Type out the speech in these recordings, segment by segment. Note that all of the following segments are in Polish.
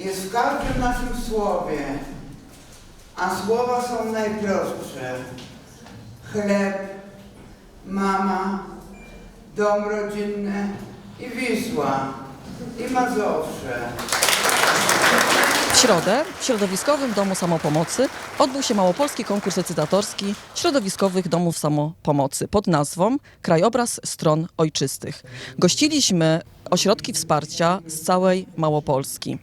jest w każdym naszym słowie, a słowa są najprostsze. Chleb, mama, dom rodzinny i Wisła, i Mazowsze. W środę w Środowiskowym Domu Samopomocy odbył się małopolski konkurs recytatorski środowiskowych domów samopomocy pod nazwą Krajobraz Stron Ojczystych. Gościliśmy ośrodki wsparcia z całej Małopolski.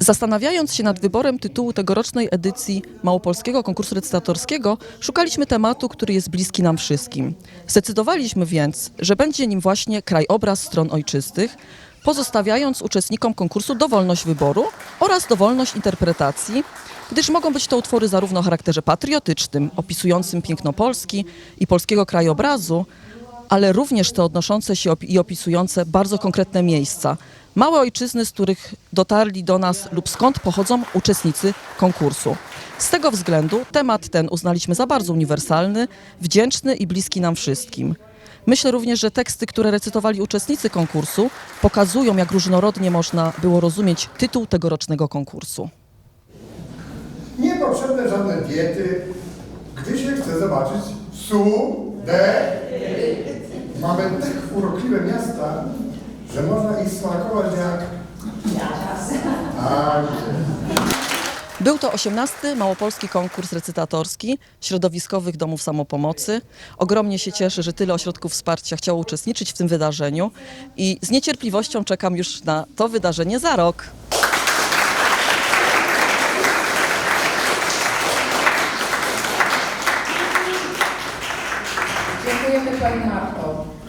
Zastanawiając się nad wyborem tytułu tegorocznej edycji małopolskiego konkursu recytatorskiego, szukaliśmy tematu, który jest bliski nam wszystkim. Zdecydowaliśmy więc, że będzie nim właśnie krajobraz stron ojczystych, pozostawiając uczestnikom konkursu dowolność wyboru oraz dowolność interpretacji, gdyż mogą być to utwory zarówno o charakterze patriotycznym, opisującym piękno Polski i polskiego krajobrazu, ale również te odnoszące się i opisujące bardzo konkretne miejsca, małe ojczyzny, z których dotarli do nas lub skąd pochodzą uczestnicy konkursu. Z tego względu temat ten uznaliśmy za bardzo uniwersalny, wdzięczny i bliski nam wszystkim. Myślę również, że teksty, które recytowali uczestnicy konkursu, pokazują, jak różnorodnie można było rozumieć tytuł tegorocznego konkursu. Niepotrzebne żadne diety, gdy się chce zobaczyć su, de. Mamy tak urokliwe miasta, że można ich smakować jak... Tak. Był to 18. Małopolski konkurs recytatorski środowiskowych domów samopomocy. Ogromnie się cieszę, że tyle ośrodków wsparcia chciało uczestniczyć w tym wydarzeniu i z niecierpliwością czekam już na to wydarzenie za rok. we have the cutting.